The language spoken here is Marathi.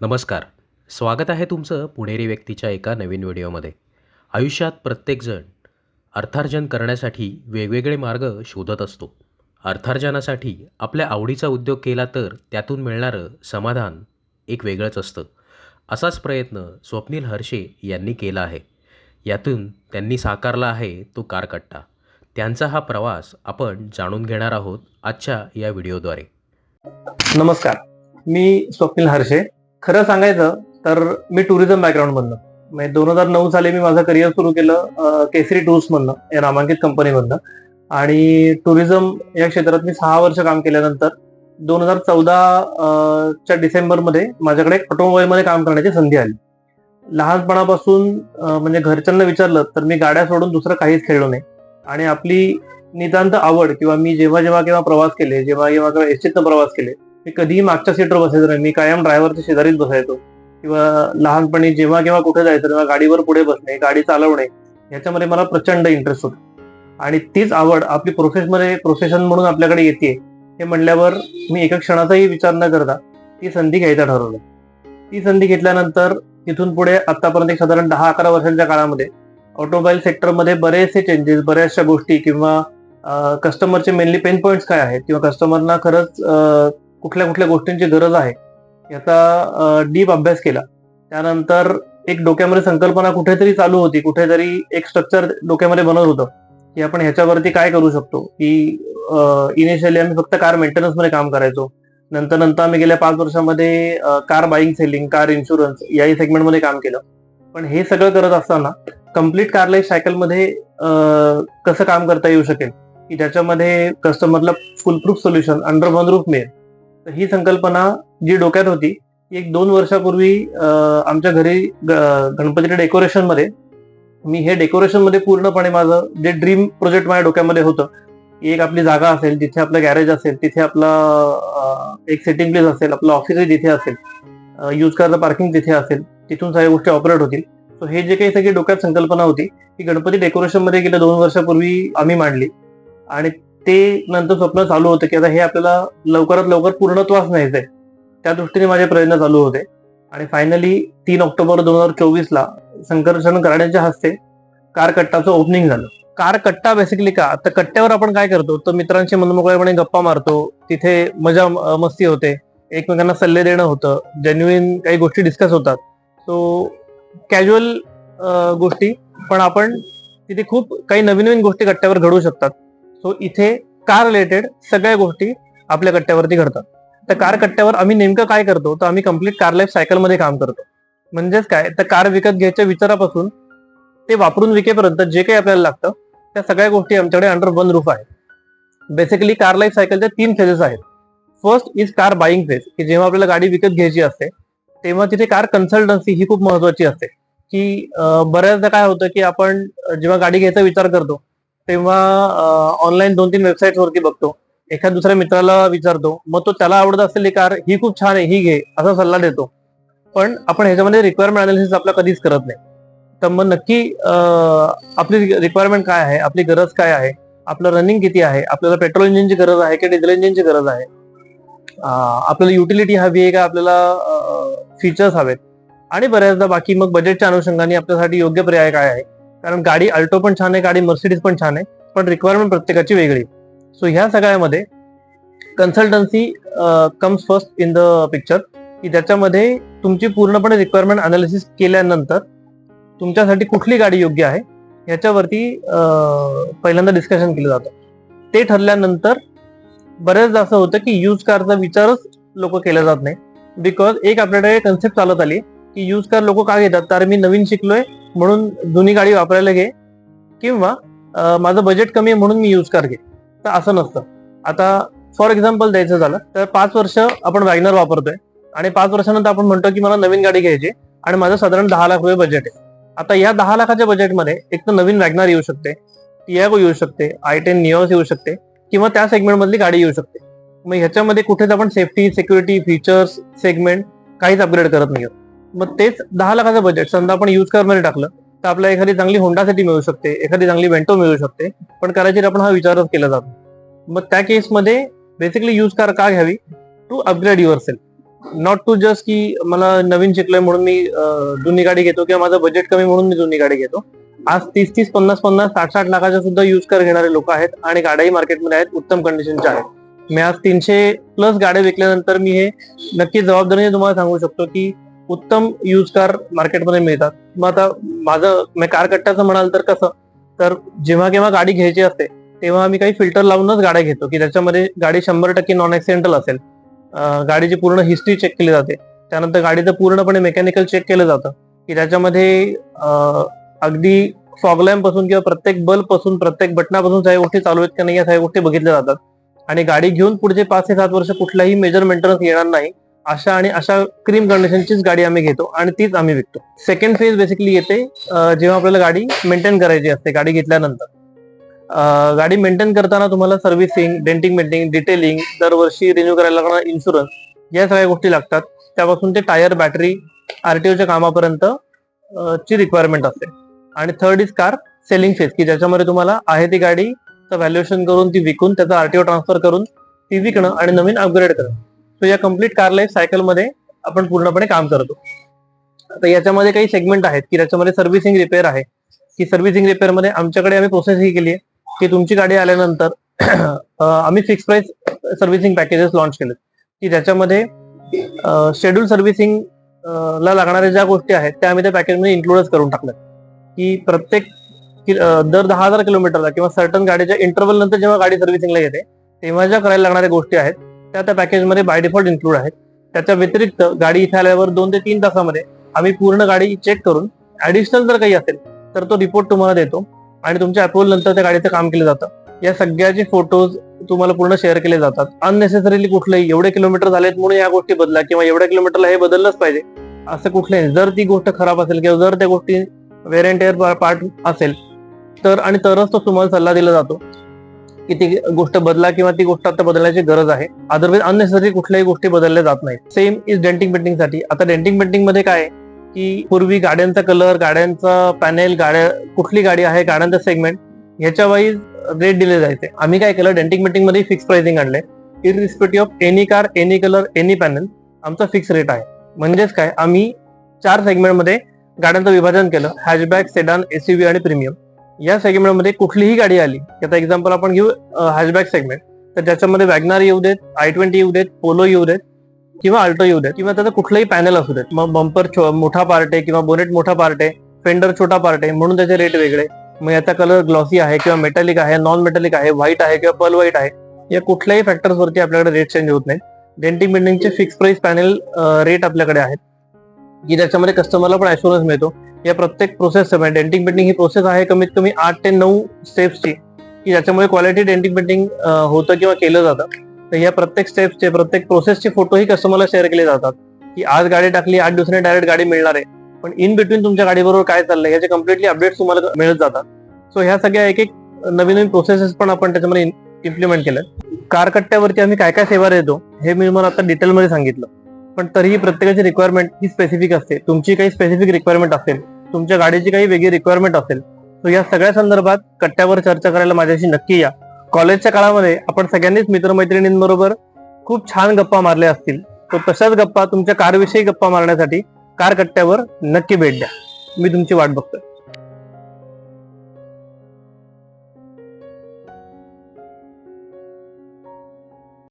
नमस्कार. स्वागत आहे तुमचं पुणेरी व्यक्तीच्या एका नवीन व्हिडिओमध्ये. आयुष्यात प्रत्येकजण अर्थार्जन करण्यासाठी वेगवेगळे मार्ग शोधत असतो. अर्थार्जनासाठी आपल्या आवडीचा उद्योग केला तर त्यातून मिळणारं समाधान एक वेगळंच असतं. असाच प्रयत्न स्वप्नील हर्षे यांनी केला आहे. यातून त्यांनी साकारला आहे तो कारकट्टा. त्यांचा हा प्रवास आपण जाणून घेणार आहोत आजच्या या व्हिडिओद्वारे. नमस्कार. मी स्वप्नील हर्षे खरं सांगायचं तर मी टुरिझम बॅकग्राऊंड मधनं. म्हणजे दोन हजार नऊ साली मी माझं करिअर सुरू केलं केसरी टूर्स मधनं या नामांकित कंपनीमधनं आणि टुरिझम या क्षेत्रात मी सहा वर्ष काम केल्यानंतर दोन हजार चौदा च्या डिसेंबरमध्ये माझ्याकडे ऑटोमोबाईलमध्ये काम करण्याची संधी आली. लहानपणापासून म्हणजे घरच्यांना विचारलं तर मी गाड्या सोडून दुसरं काहीच खेळलो नाही. आणि आपली नितांत आवड किंवा मी जेव्हा जेव्हा केव्हा प्रवास केले जेव्हा जेव्हा केव्हा एसटीतनं प्रवास केले मी कधीही मागच्या सीटवर बसायचो नाही. मी कायम ड्रायव्हरच्या शेजारीच बसायचो. किंवा लहानपणी जेव्हा केव्हा कुठे जायचं तेव्हा गाडीवर पुढे बसणे गाडी चालवणे याच्यामध्ये मला प्रचंड इंटरेस्ट होता. आणि तीच आवड आपली प्रोफेशनमध्ये प्रोफेशन म्हणून आपल्याकडे येते हे म्हणल्यावर मी एका क्षणाचाही विचार न करता ती संधी घ्यायचा ठरवलं. ती संधी घेतल्यानंतर तिथून पुढे आतापर्यंत एक साधारण दहा अकरा वर्षांच्या काळामध्ये ऑटोमोबाईल सेक्टरमध्ये बरेचसे चेंजेस बऱ्याचशा गोष्टी किंवा कस्टमरचे मेनली पेन पॉईंट्स काय आहेत? किंवा कस्टमरना खरंच कुठल्या कुठल्या गोष्टींची गरज आहे याचा डीप अभ्यास केला. त्यानंतर एक डोक्यामध्ये संकल्पना कुठेतरी चालू होती कुठेतरी एक स्ट्रक्चर डोक्यामध्ये बनवत होतं की आपण ह्याच्यावरती काय करू शकतो? की इनिशियली आम्ही फक्त कार मेंटेनन्समध्ये काम करायचो. नंतर नंतर आम्ही गेल्या पाच वर्षामध्ये car buying selling car insurance याही सेगमेंटमध्ये काम केलं. पण हे सगळं करत असताना कंप्लीट कार लाईफ सायकलमध्ये कसं काम करता येऊ शकेल? की ज्याच्यामध्ये कस्टमरला foolproof solution under one roof मिळेल. तर ही संकल्पना जी डोक्यात होती एक दोन वर्षापूर्वी आमच्या घरी गणपतीच्या डेकोरेशनमध्ये मी हे डेकोरेशनमध्ये पूर्णपणे माझं जे ड्रीम प्रोजेक्ट माझ्या डोक्यामध्ये होतं एक आपली जागा असेल जिथे आपलं गॅरेज असेल तिथे आपला एक सेटिंग प्लेस असेल आपलं ऑफिसही तिथे असेल यूज करायचं पार्किंग तिथे असेल तिथून सगळ्या गोष्टी ऑपरेट होतील. सो हे जे काही सगळी डोक्यात संकल्पना होती ती गणपती डेकोरेशनमध्ये गेल्या दोन वर्षापूर्वी आम्ही मांडली. आणि ते नंतर स्वप्न चालू होतं की आता हे आपल्याला लवकरात लवकर पूर्णत्वास न्यायचंय. त्या दृष्टीने माझे प्रयत्न चालू होते. आणि फायनली तीन ऑक्टोबर दोन हजार चोवीस ला संकर्षण करण्याच्या हस्ते कार कट्टाचं ओपनिंग झालं. कार कट्टा बेसिकली का? तर कट्ट्यावर आपण काय करतो? तर मित्रांशी मनमोकळेपणे गप्पा मारतो. तिथे मजा मस्ती होते. एकमेकांना सल्ले देणं होतं. जेन्युइन काही गोष्टी डिस्कस होतात. सो कॅज्युअल गोष्टी. पण आपण तिथे खूप काही नवीन नवीन गोष्टी कट्ट्यावर घडू शकतात. सो इथे कार रिलेटेड सगळ्या गोष्टी आपल्या कट्ट्यावरती घडतात. तर कार कट्ट्यावर आम्ही नेमकं काय करतो? तर आम्ही कंप्लीट कार लाईफ सायकलमध्ये काम करतो. म्हणजेच काय? तर कार विकत घ्यायच्या विचारापासून ते वापरून विकेपर्यंत जे काही आपल्याला लागतं त्या सगळ्या गोष्टी आमच्याकडे अंडर वन रूफ आहे बेसिकली कार लाईफ सायकलच्या तीन फेजेस आहेत. First is car buying phase की जेव्हा आपल्याला गाडी विकत घ्यायची असते तेव्हा तिथे कार कन्सल्टन्सी ही खूप महत्वाची असते. की बऱ्याचदा काय होतं की आपण जेव्हा गाडी घ्यायचा विचार करतो तेव्हा ऑनलाईन दोन तीन वेबसाईट वरती बघतो. एखाद दुसऱ्या मित्राला विचारतो. मग तो त्याला आवडत असलेली कार ही खूप छान आहे ही घे असा सल्ला देतो. पण आपण ह्याच्यामध्ये रिक्वायरमेंट अनालिसिस आपला कधीच करत नाही. तर मग नक्की आपली रिक्वायरमेंट काय आहे आपली गरज काय आहे आपलं रनिंग किती आहे आपल्याला पेट्रोल इंजिनची गरज आहे की डिझेल इंजिनची गरज आहे? आपल्याला युटिलिटी हवी आहे का आपल्याला फीचर्स हवेत? आणि बऱ्याचदा बाकी मग बजेटच्या अनुषंगाने आपल्यासाठी योग्य पर्याय काय आहे? कारण गाडी अल्टो पण छान आहे गाडी मर्सिडीज पण छान आहे पण रिक्वायरमेंट प्रत्येकाची वेगळी. सो ह्या सगळ्यामध्ये consultancy comes first in the picture की ज्याच्यामध्ये तुमची पूर्णपणे रिक्वायरमेंट अनालिसिस केल्यानंतर तुमच्यासाठी कुठली गाडी योग्य आहे ह्याच्यावरती पहिल्यांदा डिस्कशन केलं जातं. ते ठरल्यानंतर बऱ्याचदा असं होतं की यूज कारचा विचारच लोक केला जात नाही. बिकॉज एक आपल्याकडे कन्सेप्ट चालत आली की यूज कार लोक का घेतात? तर मी नवीन शिकलोय म्हणून जुनी गाडी वापरायला घे. किंवा माझं बजेट कमी आहे म्हणून मी यूज कार घे. तर असं नसतं. आता फॉर एक्झाम्पल द्यायचं झालं तर पाच वर्ष आपण वॅगनर वापरतोय. आणि पाच वर्षानंतर आपण म्हणतो की मला नवीन गाडी घ्यायची आणि माझं साधारण दहा लाख रुपये बजेट आहे. आता या दहा लाखाच्या बजेटमध्ये एक तर नवीन वॅगनर येऊ शकते टियागो येऊ शकते आय टेन नियॉस येऊ शकते किंवा त्या सेगमेंट मधली गाडी येऊ शकते. मग ह्याच्यामध्ये कुठेच आपण सेफ्टी सिक्युरिटी फीचर्स सेगमेंट काहीच अपग्रेड करत नाही मग तेच दहा लाखाचं बजेट समजा आपण यूजमध्ये टाकलं तर आपल्याला एखादी चांगली होंडा सिटी मिळू शकते एखादी चांगली वेंटो मिळू शकते पण कदाचित आपण हा विचारच केला जातो. मग त्या केसमध्ये बेसिकली यूज कार का घ्यावी? To upgrade yourself not to just की मला नवीन शिकलोय म्हणून मी जुनी गाडी घेतो किंवा माझं बजेट कमी म्हणून मी जुनी गाडी घेतो. आज तीस तीस पन्नास पन्नास साठ साठ लाखाच्या सुद्धा यूज कर घेणारे लोक आहेत आणि गाड्याही मार्केटमध्ये आहेत उत्तम कंडिशनच्या आहेत. मी आज तीनशे प्लस गाड्या विकल्यानंतर मी हे नक्की जबाबदारीने तुम्हाला सांगू शकतो की उत्तम यूज कार मार्केटमध्ये मिळतात. मग आता माझं मी कार कट्ट्याचं म्हणाल तर कसं तर जेव्हा केव्हा गाडी घ्यायची असते तेव्हा आम्ही काही फिल्टर लावूनच गाड्या घेतो की त्याच्यामध्ये गाडी शंभर टक्के नॉन ऍक्सिडेंटल असेल गाडीची पूर्ण हिस्ट्री चेक केली जाते. त्यानंतर गाडीचं पूर्णपणे मेकॅनिकल चेक केलं जातं की त्याच्यामध्ये अगदी फॉगलॅम्पपासून किंवा प्रत्येक बल्बपासून प्रत्येक बटनापासून सगळ्या गोष्टी चालू आहेत का नाही या सगळ्या गोष्टी बघितल्या जातात. आणि गाडी घेऊन पुढचे पाच ते सात वर्ष कुठलाही मेजर मेंटेनन्स येणार नाही. अशा आणि अशा क्रीम कंडिशनचीच गाडी आम्ही घेतो आणि तीच आम्ही विकतो. सेकंड फेज बेसिकली येते जेव्हा आपल्याला गाडी मेंटेन करायची असते गाडी घेतल्यानंतर. गाडी मेंटेन करताना तुम्हाला सर्व्हिसिंग डेंटिंग मेंटिंग डिटेलिंग दरवर्षी रिन्यू करायला लागणार इन्शुरन्स या सगळ्या गोष्टी लागतात. त्यापासून ते टायर बॅटरी आरटीओच्या कामापर्यंत ची रिक्वायरमेंट असते. आणि third is car selling phase की ज्याच्यामध्ये तुम्हाला आहे ती गाडी व्हॅल्युएशन करून ती विकून त्याचा आरटीओ ट्रान्सफर करून ती विकणं आणि नवीन अपग्रेड करणं. सो या कंप्लीट कार लाईफ सायकलमध्ये आपण पूर्णपणे काम करतो. आता याच्यामध्ये काही सेगमेंट आहेत की त्याच्यामध्ये सर्व्हिसिंग रिपेअर आहे. की सर्व्हिसिंग रिपेअरमध्ये आमच्याकडे आम्ही प्रोसेस ही केली आहे की तुमची गाडी आल्यानंतर आम्ही fix price servicing packages launch केले की ज्याच्यामध्ये शेड्यूल सर्व्हिसिंग ला लागणाऱ्या ज्या गोष्टी आहेत त्या आम्ही त्या पॅकेजमध्ये इन्क्लूडच करून टाकल्यात. की प्रत्येक कि- दर दहा हजार किलोमीटरला किंवा सर्टन गाडीच्या इंटरव्हल नंतर जेव्हा गाडी सर्व्हिसिंगला येते तेव्हा ज्या करायला लागणाऱ्या गोष्टी आहेत त्या त्या पॅकेजमध्ये बाय डिफॉल्ट इन्क्लूड आहेत त्याच्या व्यतिरिक्त गाडी इथे आल्यावर दोन ते तीन तासामध्ये आम्ही पूर्ण गाडी चेक करून ऍडिशनल जर काही असेल तर तो रिपोर्ट तुम्हाला देतो. आणि तुमच्या अप्रुव्हल नंतर त्या गाडीचं काम केलं जातं. या सगळ्याचे फोटोज तुम्हाला पूर्ण शेअर केले जातात. अननेसेसरीली कुठलंही एवढे किलोमीटर झालेत म्हणून या गोष्टी बदला किंवा एवढ्या किलोमीटरला हे बदललंच पाहिजे. असं कुठलंही जर ती गोष्ट खराब असेल किंवा जर त्या गोष्टी वेरियंट एअर पार्ट असेल तर आणि तरच तो तुम्हाला सल्ला दिला जातो. की ती गोष्ट बदला किंवा ती गोष्ट आता बदलण्याची गरज आहे. अदरवाईज अननेसेसरी कुठल्याही गोष्टी बदलल्या जात नाही सेम इज डेंटिंग पेंटिंगसाठी. आता डेंटिंग पेंटिंगमध्ये काय आहे? की पूर्वी गाड्यांचा कलर गाड्यांचा पॅनेल गाड्या कुठली गाडी आहे गाड्यांचा सेगमेंट ह्याच्या वाईज रेट दिले जायचे. आम्ही काय केलं? डेंटिंग पेंटिंगमध्ये फिक्स प्राइसिंग आणले irrespective of any car any colour any panel आमचा फिक्स रेट आहे. म्हणजेच काय? आम्ही चार सेगमेंटमध्ये गाड्यांचं विभाजन केलं. हॅशबॅक सेडान एसयूव्ही आणि प्रीमियम या सेगमेंटमध्ये कुठलीही गाडी आली आता एक्झाम्पल आपण घेऊ हॅशबॅक सेगमेंट तर ज्याच्यामध्ये वॅगनार येऊ देत आय ट्वेंटी येऊ देत पोलो येऊ देत किंवा अल्टो येऊ देत किंवा त्याचं कुठलंही पॅनल असू देत मग बंपर मोठा पार्ट आहे किंवा बोनेट मोठा पार्ट आहे फेंडर छोटा पार्ट आहे म्हणून त्याचे रेट वेगळे मग याचा कलर ग्लॉसी आहे किंवा मेटॅलिक आहे नॉन मेटॅलिक आहे व्हाईट आहे किंवा पल व्हाईट आहे या कुठल्याही फॅक्टर्स वरती आपल्याकडे रेट चेंज होत नाही. डेंटिंग बिल्डिंगचे फिक्स प्राइस पॅनल रेट आपल्याकडे आहेत की ज्याच्यामध्ये कस्टमरला पण ॲश्युरन्स मिळतो. या प्रत्येक प्रोसेस डेंटिंग पेंटिंग ही प्रोसेस आहे कमीत कमी आठ ते नऊ स्टेप्सची की ज्याच्यामुळे क्वालिटी डेंटिंग पेंटिंग होतं किंवा केलं जातं. तर या प्रत्येक स्टेप्सचे प्रत्येक प्रोसेसचे फोटोही कस्टमरला शेअर केले जातात. की आज गाडी टाकली आठ दिवसांनी डायरेक्ट गाडी मिळणार आहे. पण इन बिटवीन तुमच्या गाडीबरोबर काय चाललंय याचे कम्प्लिटली अपडेट्स तुम्हाला मिळत जातात. सो ह्या सगळ्या एक एक नवीन नवीन प्रोसेसेस पण आपण त्याच्यामध्ये इम्प्लिमेंट केलं कारकट्ट्यावरती आम्ही काय काय सेवा देतो हे मी तुम्हाला आता डिटेलमध्ये सांगितलं. पण तरीही प्रत्येकाची रिक्वायरमेंट ही स्पेसिफिक असते. तुमची काही स्पेसिफिक रिक्वायरमेंट असेल तुमच्या गाडीची काही वेगळी रिक्वायरमेंट असेल तर या सगळ्या संदर्भात कट्ट्यावर चर्चा करायला माझ्याशी नक्की या. कॉलेजच्या काळामध्ये आपण सगळ्यांनीच मित्रमैत्रिणींबरोबर खूप छान गप्पा मारल्या असतील. तर तशाच गप्पा तुमच्या कारविषयी गप्पा मारण्यासाठी कार कट्ट्यावर नक्की भेट द्या. मी तुमची वाट बघतोय.